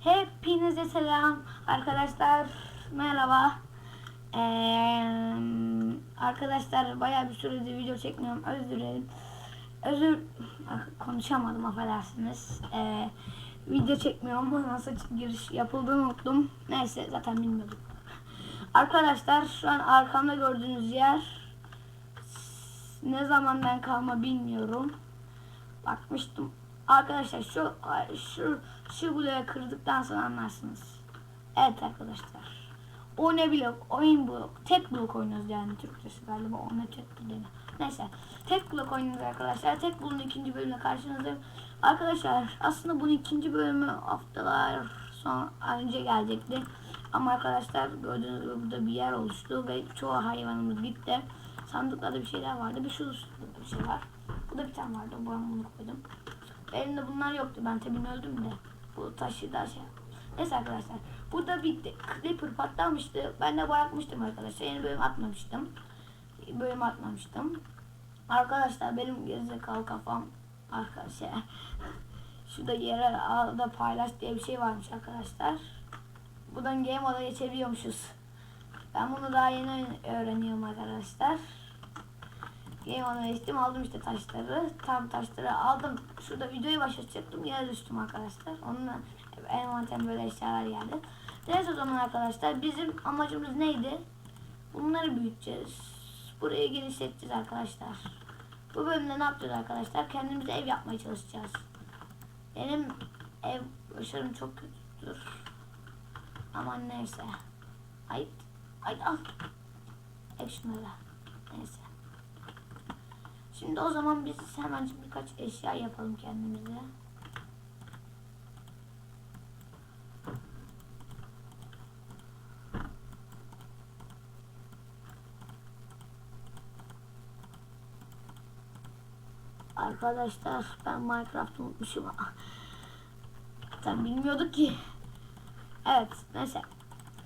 Hepinize selam arkadaşlar. Merhaba. Ee, arkadaşlar bayağı bir süredir video çekmiyorum. Özür dilerim. Özür Ah, konuşamadım affedersiniz. Ee, video çekmiyorum. Nasıl giriş yapıldığını unuttum. Neyse zaten bilmiyordum. Arkadaşlar şu an arkamda gördüğünüz yer ne zamandan kalma bilmiyorum. Bakmıştım. Arkadaşlar şu şu şu bloğu kırdıktan sonra anlarsınız. Evet arkadaşlar. O ne blok? Oyun blok. Tek blok oynuyoruz yani Türkçesi galiba. O ne tek blok Neyse. Tek blok oynuyoruz arkadaşlar. Tek blokun ikinci bölümüne karşınızdayım. Arkadaşlar aslında bunun ikinci bölümü haftalar sonra önce gelecekti. Ama arkadaşlar gördüğünüz gibi burada bir yer oluştu ve çoğu hayvanımız gitti. Sandıklarda bir şeyler vardı. Bir şu bir şey var. Burada bir tane vardı. Ben bunu koydum. Elimde bunlar yoktu. Ben tabii öldüm de. Bu taşı da şey. Neyse arkadaşlar. Burada de creeper patlamıştı. Ben de bırakmıştım arkadaşlar. Yeni bölüm atmamıştım. Bölüm atmamıştım. Arkadaşlar benim gerizekalı kafam arkadaşlar. Şurada yere ağda paylaş diye bir şey varmış arkadaşlar. Buradan game moda geçebiliyormuşuz. Ben bunu daha yeni öğreniyorum arkadaşlar. Game moda geçtim aldım işte taşları. Tam taşları aldım. Şurada videoyu başlatacaktım yere düştüm arkadaşlar. Onunla envanterim böyle eşyalar geldi. Neyse o zaman arkadaşlar bizim amacımız neydi? Bunları büyüteceğiz. Burayı genişleteceğiz arkadaşlar. Bu bölümde ne yapacağız arkadaşlar? Kendimize ev yapmaya çalışacağız. Benim ev başarım çok kötüdür. Aman neyse. Ay, ay al. Hep şunları. Neyse. Şimdi o zaman biz hemen birkaç eşya yapalım kendimize. Arkadaşlar ben Minecraft unutmuşum. Sen bilmiyorduk ki. Evet neyse.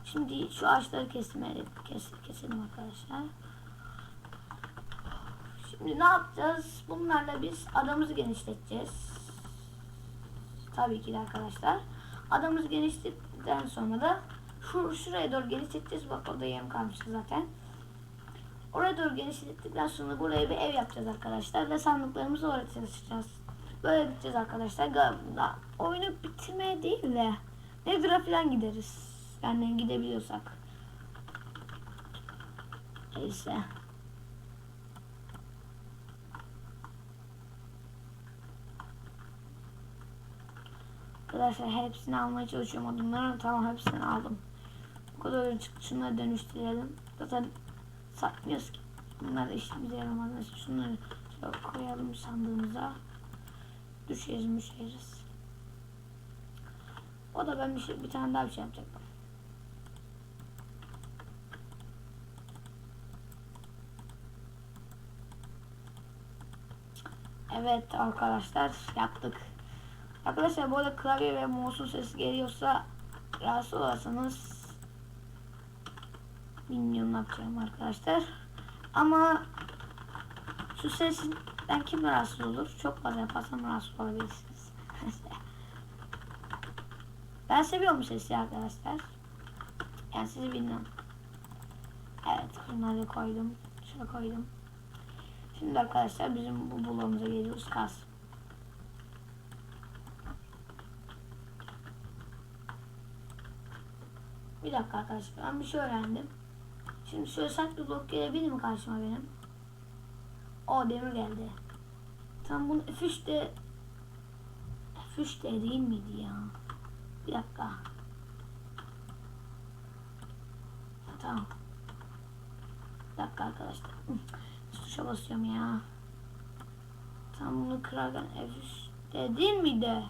Şimdi şu ağaçları kesmeye kes, keselim arkadaşlar. Ne yapacağız? Bunlarla biz adamımızı genişleteceğiz. Tabii ki de arkadaşlar. Adamımızı genişlettikten sonra da şu, şuraya doğru genişleteceğiz. Bak orada yarım kalmıştı zaten. Oraya doğru genişlettikten sonra buraya bir ev yapacağız arkadaşlar. Ve sandıklarımızı oraya çalışacağız. Böyle gideceğiz arkadaşlar. Oyunu bitirmeye değil de Nether'a falan gideriz. Yani gidebiliyorsak. Neyse. Arkadaşlar hepsini almaya çalışıyorum adımları. Tamam hepsini aldım. Bu kadar. Şunları dönüştürelim. Zaten satmıyoruz ki. Bunlar işimize yaramaz. Şunları koyalım sandığımıza. Düşeriz müşeriz. O da ben bir, şey, bir tane daha bir şey yapacaktım. Evet arkadaşlar yaptık. Arkadaşlar bu arada klavye ve mouse'un sesi geliyorsa rahatsız olasınız. Bilmiyorum ne yapacağım arkadaşlar. Ama şu sesten kim rahatsız olur? Çok fazla yaparsam rahatsız olabilirsiniz. ben seviyorum sesi arkadaşlar. Yani sizi bilmiyorum. Evet bunları koydum. Şöyle koydum. Şimdi arkadaşlar bizim bu bulağımıza geliyoruz. Kas. Bir dakika arkadaşlar ben bir şey öğrendim. Şimdi bir blok gelebilir mi karşıma benim? O demir geldi. Tam bunu F3 de F3 de değil miydi ya? Bir dakika. Tamam. Bir dakika arkadaşlar. Tuşa basıyorum ya. Tam bunu kırarken F3 de değil miydi?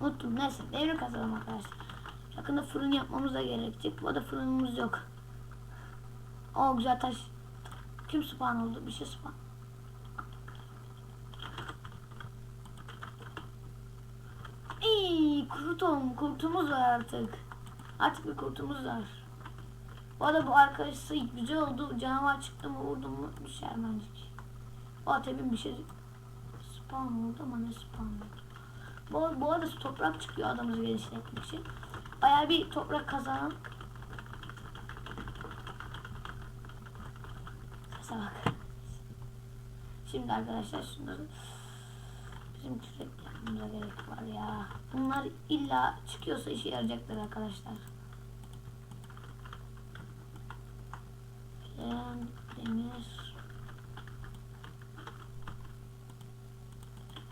Unuttum. Neyse devre kazalım arkadaşlar. Yakında fırın yapmamız da gerekecek. Bu da fırınımız yok. O güzel taş. Kim spawn oldu? Bir şey spawn. İyi kurtum. Kurtumuz var artık. Artık bir kurtumuz var. Bu arada bu arkadaşı güzel oldu. Canavar çıktı mı vurdum mu düşer bence. O tabii bir şey spawn oldu ama ne spawn oldu. Bu, bu arada toprak çıkıyor adamımızı genişletmek için. Bayağı bir toprak kazanalım. Sese bak. Şimdi arkadaşlar şunları bizim kürek yapmamıza gerek var ya. Bunlar illa çıkıyorsa işe yarayacaklar arkadaşlar. Len, demir.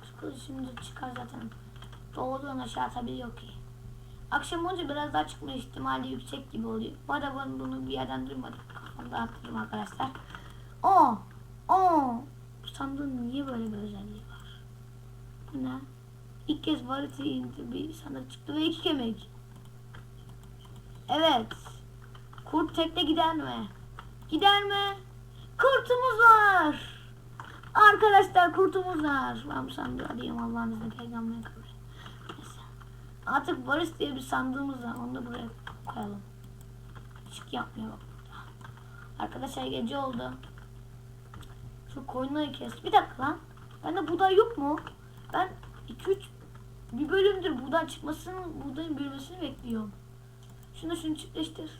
Çıkıyor şimdi çıkar zaten. Doğrudan aşağı atabiliyor ki. Akşam olunca biraz daha çıkma ihtimali yüksek gibi oluyor. Bu arada ben bunu bir yerden duymadım. Kafamda attırdım arkadaşlar. O, o. Sandığın niye böyle bir özelliği var? Bu ne? İlk kez varity bir sandık çıktı ve iki kemik. Evet. Kurt tekte gider mi? Gider mi? Kurtumuz var. Arkadaşlar kurtumuz var. Ben bu sandığı arayayım Allah'ın izniyle peygamberin kabul. Artık Barış diye bir sandığımız var. Onu da buraya koyalım. Işık yapmıyor. Arkadaşlar gece oldu. Şu koyunları kes. Bir dakika lan. Bende buğday yok mu? Ben 2-3 bir bölümdür buğday çıkmasını, buğdayın büyümesini bekliyorum. Şunu şunu çiftleştir.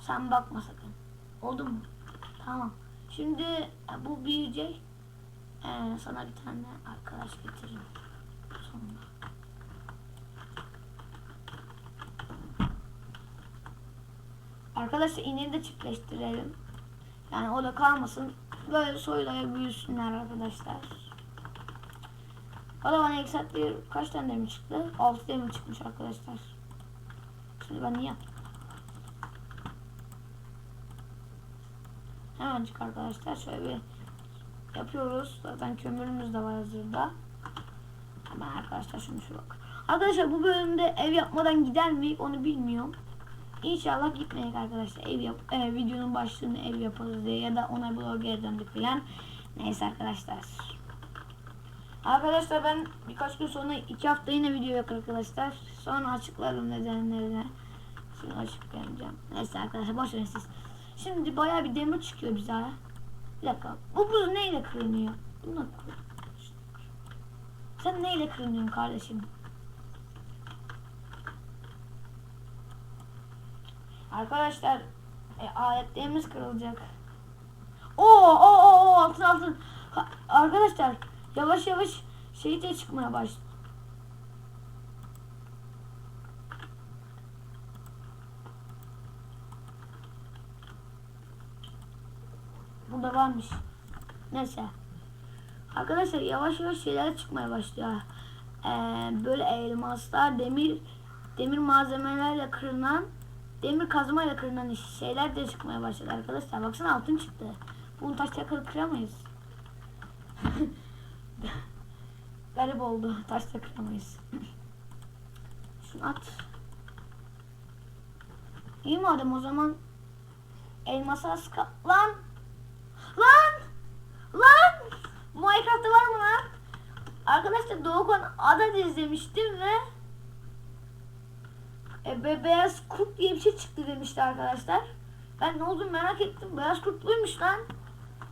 Sen bakma sakın. Oldu mu? Tamam. Şimdi e, bu büyüyecek. Ee, sana bir tane arkadaş getiririm. Sonra. Arkadaşlar ineği de çiftleştirelim. Yani o da kalmasın. Böyle soyulaya büyüsünler arkadaşlar. O da bana yükseltti. Kaç tane demir çıktı? 6 demir çıkmış arkadaşlar. Şimdi ben niye? Hemencik arkadaşlar şöyle bir yapıyoruz. Zaten kömürümüz de var hazırda. Hemen arkadaşlar şunu şu bak. Arkadaşlar bu bölümde ev yapmadan gider mi onu bilmiyorum. İnşallah gitmeyek arkadaşlar. Ev yap e, videonun başlığını ev yaparız diye ya da ona blog geri döndük filan. Neyse arkadaşlar. Arkadaşlar ben birkaç gün sonra iki hafta yine video yok arkadaşlar. Sonra açıklarım nedenlerini. Şimdi açıklayacağım. Neyse arkadaşlar boş verin siz. Şimdi bayağı bir demir çıkıyor bize. Bir dakika. Bu buz neyle kırınıyor? Bununla. Sen neyle kırınıyorsun kardeşim? Arkadaşlar e, aletlerimiz kırılacak. Oo oo oo altın altın. Ha, arkadaşlar yavaş yavaş şey de çıkmaya başladı. Burada varmış. Neyse. Arkadaşlar yavaş yavaş şeyler çıkmaya başlıyor. Ee, böyle elmaslar, demir demir malzemelerle kırılan demir kazmayla kırılan şeyler de çıkmaya başladı arkadaşlar. Baksana altın çıktı. Bunu taş takılı kıramayız. Garip oldu. Taş da kıramayız. Şunu at. İyi madem o zaman elmasa sıka... Lan! Lan! Lan! Minecraft'ta var mı lan? Arkadaşlar Doğukan Ada izlemiştim ve e, be- beyaz kurt diye bir şey çıktı demişti arkadaşlar. Ben ne olduğunu merak ettim. Beyaz kurt buymuş lan.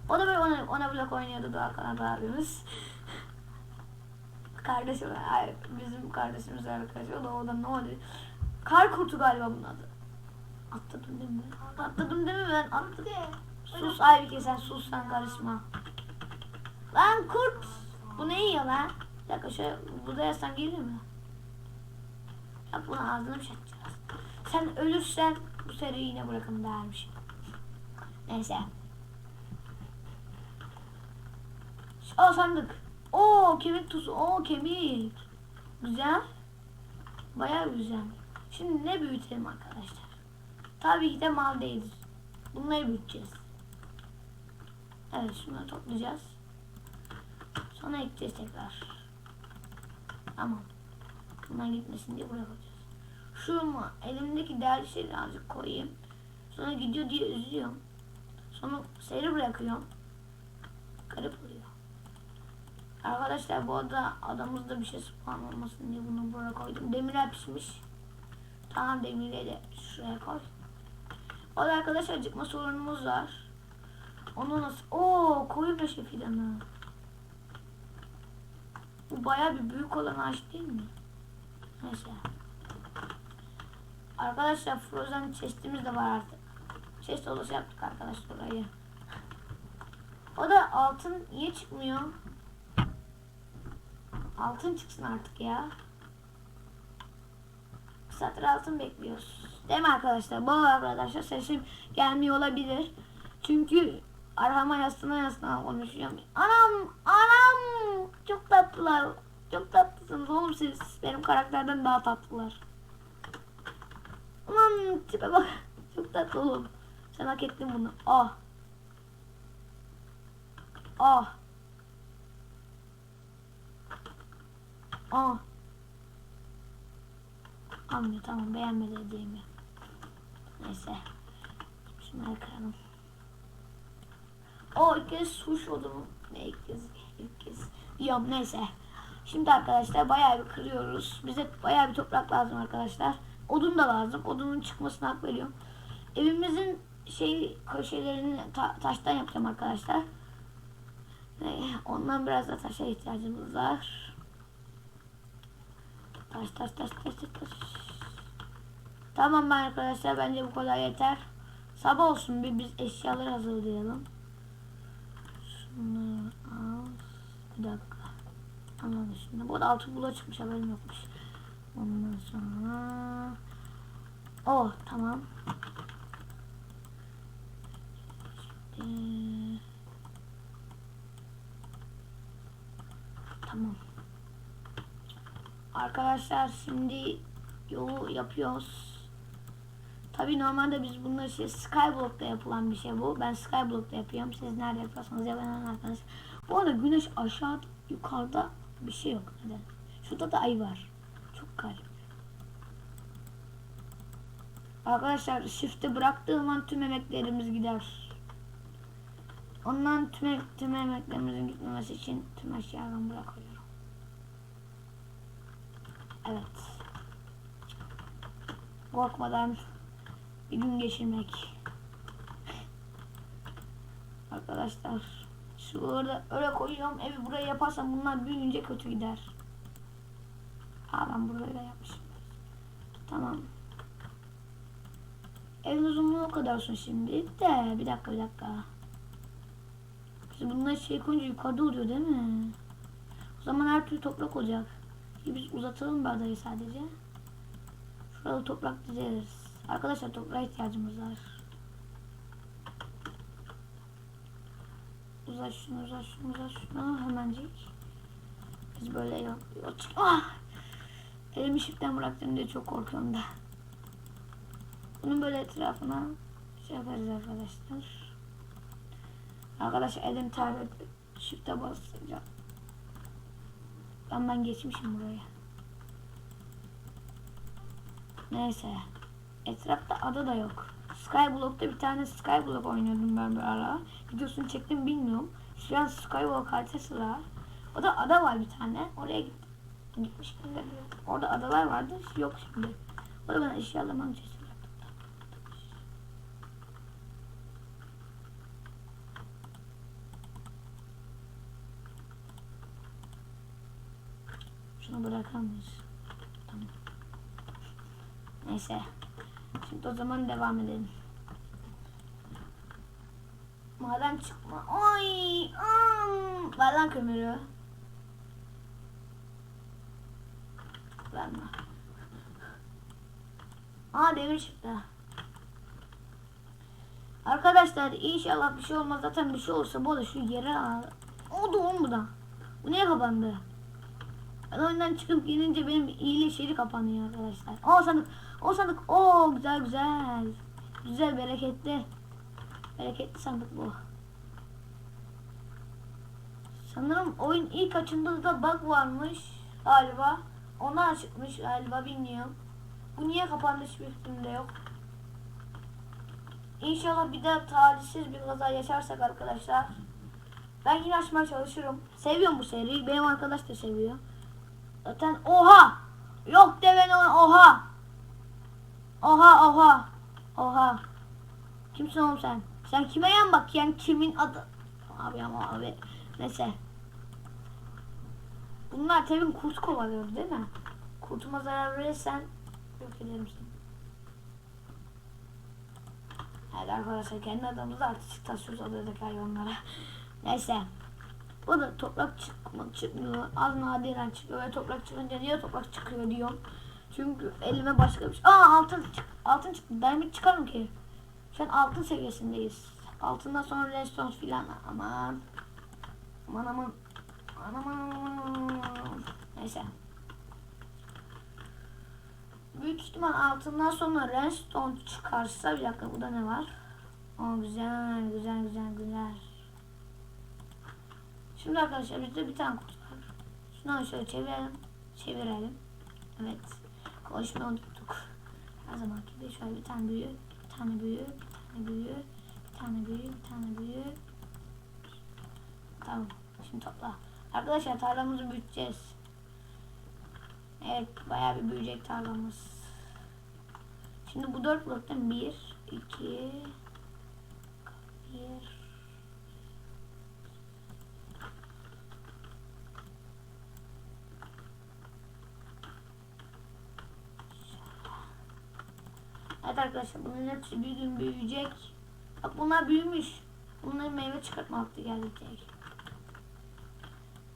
O da böyle ona, ona blok oynuyordu Doğukan Ada abimiz. Kardeşim, ay, bizim kardeşimiz arkadaş. O da o da ne oluyor? Kar kurtu galiba bunun adı. Atladım değil mi? Atladım değil mi ben? Atladım. Sus Aybike sen sus sen karışma. Lan kurt. Bu ne yiyor lan? Bir dakika şöyle burada yazsam gelir mi? Bak bunu ağzına bir şey atacağız. Sen ölürsen bu seriyi yine bırakın dermişim. Neyse. Aa sandık. Oo kemik tuzu. Oo kemik. Güzel. Bayağı güzel. Şimdi ne büyütelim arkadaşlar? Tabii ki de mal değiliz. Bunları büyüteceğiz. Evet şunları toplayacağız. Sonra ekeceğiz tekrar. Tamam. Bunlar gitmesin diye buraya koyacağız. Şu mu? Elimdeki değerli şeyleri azıcık koyayım. Sonra gidiyor diye üzülüyorum. Sonra seyri bırakıyorum. Garip oluyor. Arkadaşlar bu arada adamızda bir şey spawn olmasın diye bunu buraya koydum. Demirler pişmiş. Tamam demirleri de şuraya koy. O da arkadaşlar acıkma sorunumuz var. Onu nasıl? Oo koyun meşe fidanı. Bu baya bir büyük olan ağaç değil mi? Neyse. Arkadaşlar Frozen chest'imiz de var artık. Chest odası yaptık arkadaşlar orayı. O da altın niye çıkmıyor? Altın çıksın artık ya. Saattir altın bekliyoruz. Değil mi arkadaşlar? Bu arkadaşlar sesim gelmiyor olabilir. Çünkü arkama yasına yasına konuşuyorum. Anam! Anam! Çok tatlılar. Çok tatlısınız oğlum siz. Benim karakterden daha tatlılar. Aman tipe bak. Çok tatlı oğlum. Sen hak ettin bunu. Ah. Ah. Ah. Anlıyor tamam beğenmedi dediğimi. Neyse. Şunları kıralım. O ilk kez suş oldu mu? Ne ilk kez? İlk kez. Diyorum neyse. Şimdi arkadaşlar bayağı bir kırıyoruz. Bize bayağı bir toprak lazım arkadaşlar. Odun da lazım. Odunun çıkmasına hak veriyorum. Evimizin şey köşelerini ta- taştan yapacağım arkadaşlar. Ve ondan biraz da taşa ihtiyacımız var. Taş taş taş taş taş. Tamam ben arkadaşlar bence bu kadar yeter. Sabah olsun bir biz eşyaları hazırlayalım. Şunları al. Bir dakika. Anladım şimdi. Bu arada altı bula çıkmış haberim yokmuş. Ondan sonra Oh tamam. Şimdi... Tamam. Arkadaşlar şimdi yolu yapıyoruz. Tabii normalde biz bunları şey Skyblock'ta yapılan bir şey bu. Ben Skyblock'ta yapıyorum. Siz nerede yapıyorsanız yapın arkadaşlar. Bu arada güneş aşağı yukarıda bir şey yok. Neden? Şurada da ay var. Çok garip. Arkadaşlar shift'e bıraktığım an tüm emeklerimiz gider. Ondan tüm, tüm emeklerimizin gitmemesi için tüm eşyalarımı bırakıyorum. Evet. Korkmadan bir gün geçirmek. Arkadaşlar şu orada öyle koyuyorum evi buraya yaparsam bunlar büyüyünce kötü gider. Aa ben burayı da yapmışım. Tamam. Evin uzunluğu o kadar olsun şimdi de bir dakika bir dakika. Biz bunlar şey koyunca yukarıda oluyor değil mi? O zaman her türlü toprak olacak. Biz uzatalım bir adayı sadece. Şurada toprak dizeriz. Arkadaşlar toprağa ihtiyacımız var. Uzat şunu uzat şunu uzat şunu hemencik. Biz böyle yok. Ah! Elimi şiften bıraktım diye çok korkuyorum da. Bunun böyle etrafına şey yaparız arkadaşlar. Arkadaşlar elim terledi. Shift'e basacağım. Ben ben geçmişim buraya. Neyse. Etrafta ada da yok. Skyblock'ta bir tane Skyblock oynuyordum ben bir ara. Videosunu çektim bilmiyorum. Şu an Skyblock haritası var. O da ada var bir tane. Oraya gittim. Gitmiş gibi. Orada adalar vardı. Yok şimdi. Orada ben eşyalamam için bıraktım. Şunu bırakamayız. Tamam. Neyse. Şimdi o zaman devam edelim. Maden çıkma. Ay! Am! Ver lan kömürü. Verme. Aa demir çıktı. Arkadaşlar inşallah bir şey olmaz. Zaten bir şey olursa bu da şu yere al. O da on bu da. Bu niye kapandı? Ben oyundan çıkıp gelince benim iyileşeri kapanıyor arkadaşlar. O sandık. O sandık. O güzel güzel. Güzel bereketli. Bereketli sandık bu. Sanırım oyun ilk açında da bug varmış galiba. Ondan çıkmış galiba bilmiyorum. Bu niye kapandı hiçbir fikrimde yok. İnşallah bir daha talihsiz bir kaza yaşarsak arkadaşlar. Ben yine açmaya çalışırım. Seviyorum bu seriyi. Benim arkadaş da seviyor. Zaten oha! Yok de ben ona oha! Oha oha! Oha! Kimsin oğlum sen? Sen kime yan bak yani kimin adı? Abi ama abi. Neyse. Bunlar tabii kurt kovalıyor değil mi? Kurtuma zarar verirsen yok ederim seni. Evet arkadaşlar kendi adamımızı artık taşıyoruz adadaki hayvanlara. Neyse. Bu da toprak çıkma, çıkmıyor. Az nadiren çıkıyor ve toprak çıkınca niye toprak çıkıyor diyorum. Çünkü elime başka bir şey. Aa altın çık altın çıktı. Diamond çıkar mı ki? Şu an altın seviyesindeyiz. Altından sonra redstone filan aman. Aman aman. Aman aman aman. Neyse. Büyük ihtimal altından sonra redstone çıkarsa bir dakika burada ne var? Aa güzel güzel güzel güzel. Şimdi arkadaşlar bizde bir tane kutu var. Şunu şöyle çevirelim. Çevirelim. Evet. Konuşmayı unuttuk. Her zamanki gibi şöyle bir tane büyük, bir tane büyük, bir büyük, bir tane büyük, bir tane büyük. Tamam. Şimdi topla. Arkadaşlar tarlamızı büyüteceğiz. Evet bayağı bir büyüyecek tarlamız. Şimdi bu dört bloktan bir, iki, bir, Evet arkadaşlar bunların hepsi bir gün büyüyecek. Bak bunlar büyümüş. Bunların meyve çıkartma vakti gelecek.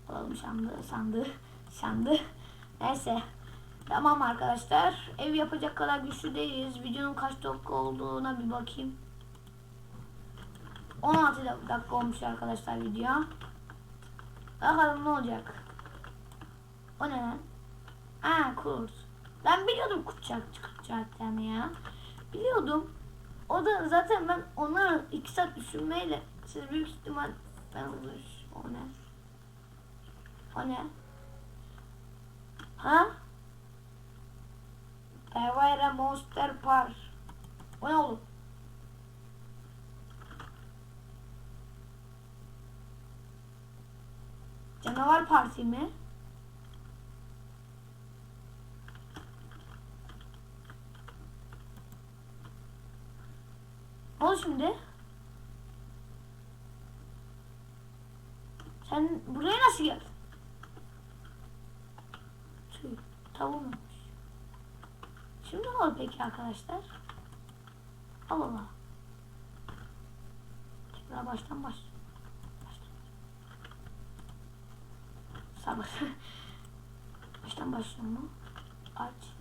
Alalım sandığı, sandığı, sandığı. Neyse. Tamam arkadaşlar. Ev yapacak kadar güçlü değiliz. Videonun kaç dakika olduğuna bir bakayım. 16 dakika olmuş arkadaşlar video. Bakalım ne olacak. O ne lan? Aa kurt. Ben biliyordum kurtçak çıkacaklarını ya. Biliyordum. O da zaten ben ona iki saat düşünmeyle siz büyük ihtimal ben olur. O ne? O ne? Ha? Evayra Monster Par. O ne oğlum? Canavar Parti mi? Oldu şimdi? Sen buraya nasıl geldin? Tüy, tavuğum Şimdi ne oldu peki arkadaşlar? Al Allah. Tekrar baştan baş. Baştan. Sabır. baştan başlıyor mu? Aç.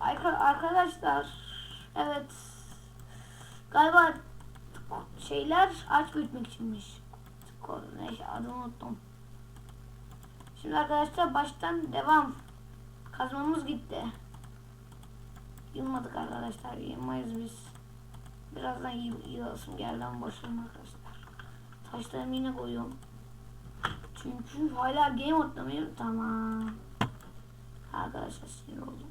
Arka- Arkadaşlar. Evet. Galiba şeyler aç büyütmek içinmiş. Neyse adını unuttum. Şimdi arkadaşlar baştan devam. Kazmamız gitti. Yılmadık arkadaşlar. Yılmayız biz. Birazdan yıl, yılasım geldi ama boşlayayım arkadaşlar. Taşlarımı yine koyuyorum. Çünkü hala game mıyım? Tamam. Arkadaşlar sinir oldum.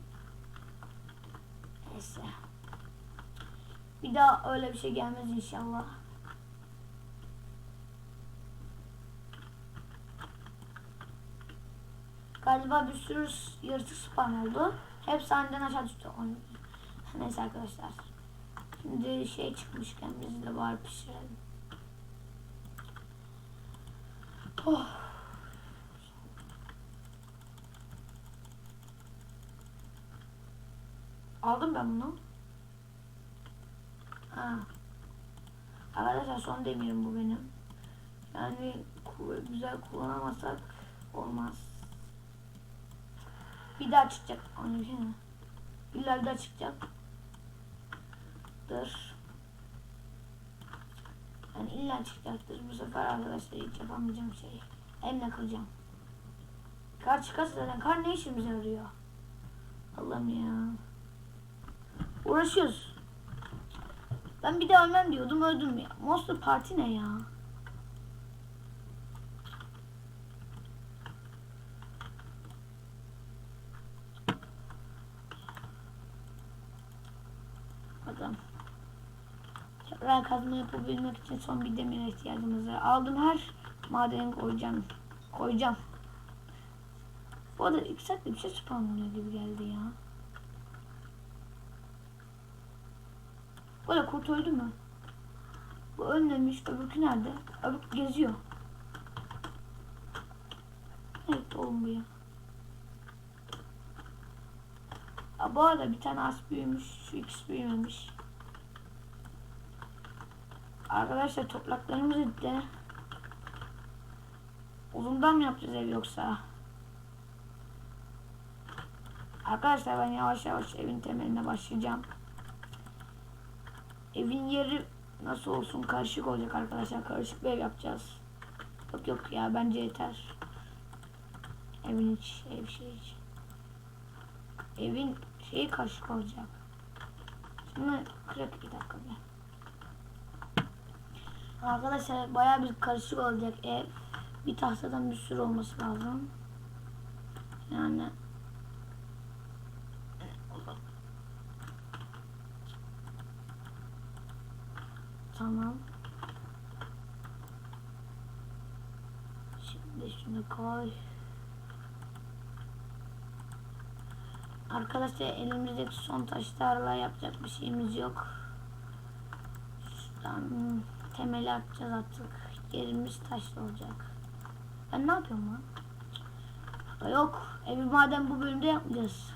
Neyse. Bir daha öyle bir şey gelmez inşallah. Galiba bir sürü yırtık spawn oldu. Hepsi aniden aşağı düştü. Neyse arkadaşlar. Şimdi şey çıkmışken biz de bari pişirelim. Oh. Aldım ben bunu. Ha. Arkadaşlar son demirim bu benim. Yani güzel kullanamazsak olmaz. Bir daha çıkacak. Mi? İlla bir daha çıkacak. Dur. Yani illa çıkacaktır. Bu sefer arkadaşlar hiç yapamayacağım şey. Elle kıracağım. Kar çıkarsa zaten kar ne işimize yarıyor? Allah'ım ya. Uğraşıyoruz. Ben bir de ölmem diyordum öldüm ya. Monster Party ne ya? Bakalım. toprağa kazma yapabilmek için son bir demire ihtiyacımız var. Aldım her madeni koyacağım. Koyacağım. Bu arada saatte bir şey spawnlanıyor gibi geldi ya. Bu arada kurt öldü mü? Bu ölmemiş. Öbürkü nerede? Öbürkü geziyor. Evet oğlum bu ya. Aa, bu arada bir tane as büyümüş. Şu ikisi büyümemiş. Arkadaşlar topraklarımız bitti. Uzundan mı yapacağız ev yoksa? Arkadaşlar ben yavaş yavaş evin temeline başlayacağım. Evin yeri nasıl olsun karışık olacak arkadaşlar. Karışık bir ev yapacağız. Yok yok ya bence yeter. Evin iç, ev şey iç. Evin şeyi karışık olacak. Şimdi kırık bir dakika bir. Arkadaşlar bayağı bir karışık olacak ev. Bir tahtadan bir sürü olması lazım. Yani Tamam. Şimdi şunu koy. Arkadaşlar elimizdeki son taşlarla yapacak bir şeyimiz yok. Şuradan temeli atacağız artık. Yerimiz taşlı olacak. Ben ne yapıyorum lan? Aa, Yok. Evi madem bu bölümde yapmayacağız.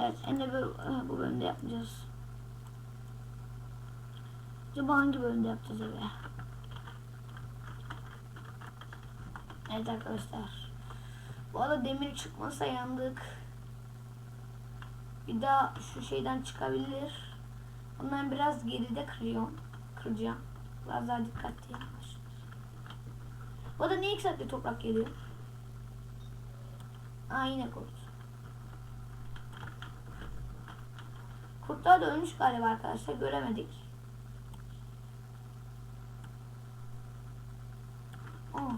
Evet en de bu, bu bölümde yapmayacağız. Acaba hangi bölümde yapacağız evi? Evet arkadaşlar. Bu arada demir çıkmasa yandık. Bir daha şu şeyden çıkabilir. Ondan biraz geride kırıyorum. Kıracağım. Biraz daha dikkatli yavaş. Bu arada niye saatte toprak geliyor? Aa yine kurt. Kurtlar da ölmüş galiba arkadaşlar. Göremedik. Aa.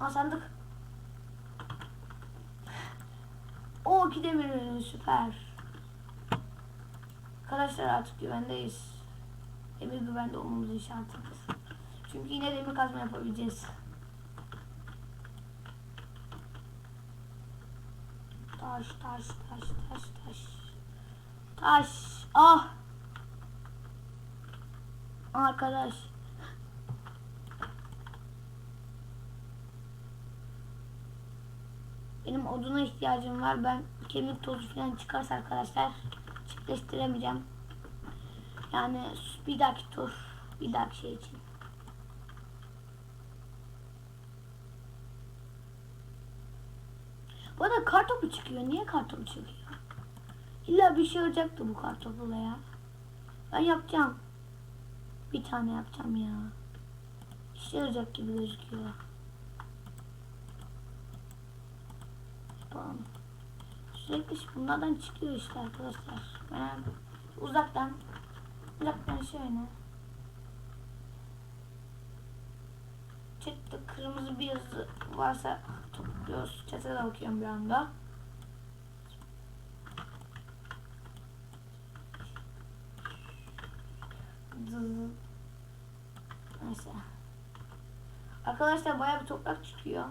Aa sandık. O ürünü süper. Arkadaşlar artık güvendeyiz. Demir güvende olmamızın şartımız. Çünkü yine demir kazma yapabileceğiz. Taş, taş, taş, taş, taş. Taş. Ah. Arkadaş. Benim oduna ihtiyacım var. Ben kemik tozu falan çıkarsa arkadaşlar çiftleştiremeyeceğim. Yani bir dahaki tur, bir dahaki şey için. Bu arada kartopu çıkıyor. Niye kartopu çıkıyor? İlla bir şey olacaktı bu kartopula ya. Ben yapacağım. Bir tane yapacağım ya. İşe yarayacak gibi gözüküyor. Yapalım. Sürekli bunlardan çıkıyor işte arkadaşlar. Ben uzaktan uzaktan şöyle çıktı kırmızı bir yazı varsa topluyoruz. Çatıda okuyorum bir anda. Neyse. Arkadaşlar bayağı bir toprak çıkıyor.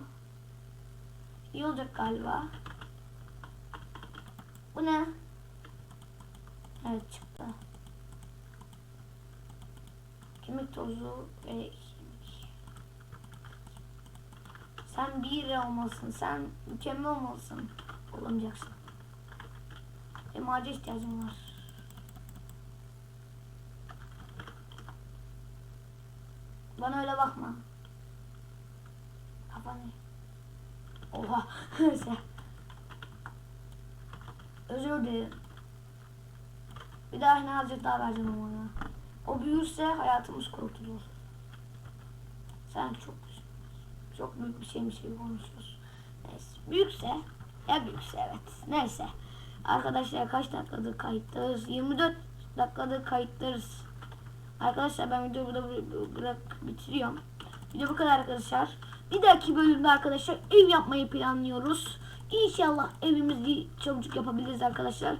İyi olacak galiba. Bu ne? Evet çıktı. Kemik tozu ve kemik. Sen bir olmalısın. Sen mükemmel olmalısın. Olamayacaksın. Benim ağaca ihtiyacım var. Bana öyle bakma. Kafanı. Oha. Neyse. Özür dilerim. Bir daha azıcık daha vereceğim ona. O büyürse hayatımız kurtulur. Sen çok çok büyük bir şeymiş gibi konuşuyorsun. Neyse. Büyükse ya büyükse evet. Neyse. Arkadaşlar kaç dakikadır kayıttayız? 24 dakikadır kayıttayız. Arkadaşlar ben videoyu burada bırak bitiriyorum. Video bu kadar arkadaşlar. Bir dahaki bölümde arkadaşlar ev yapmayı planlıyoruz. İnşallah evimizi çabucak yapabiliriz arkadaşlar.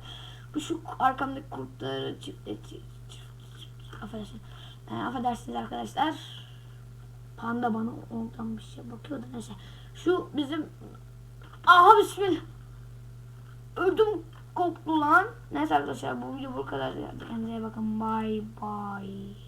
Bu şu arkamdaki kurtları çift, çift. Ee, affedersiniz arkadaşlar. Panda bana oradan bir şey bakıyordu neyse. Şu bizim Aha bismillah. Öldüm koptu lan. Neyse arkadaşlar bu video bu kadar. Kendinize bakın. Bye bye.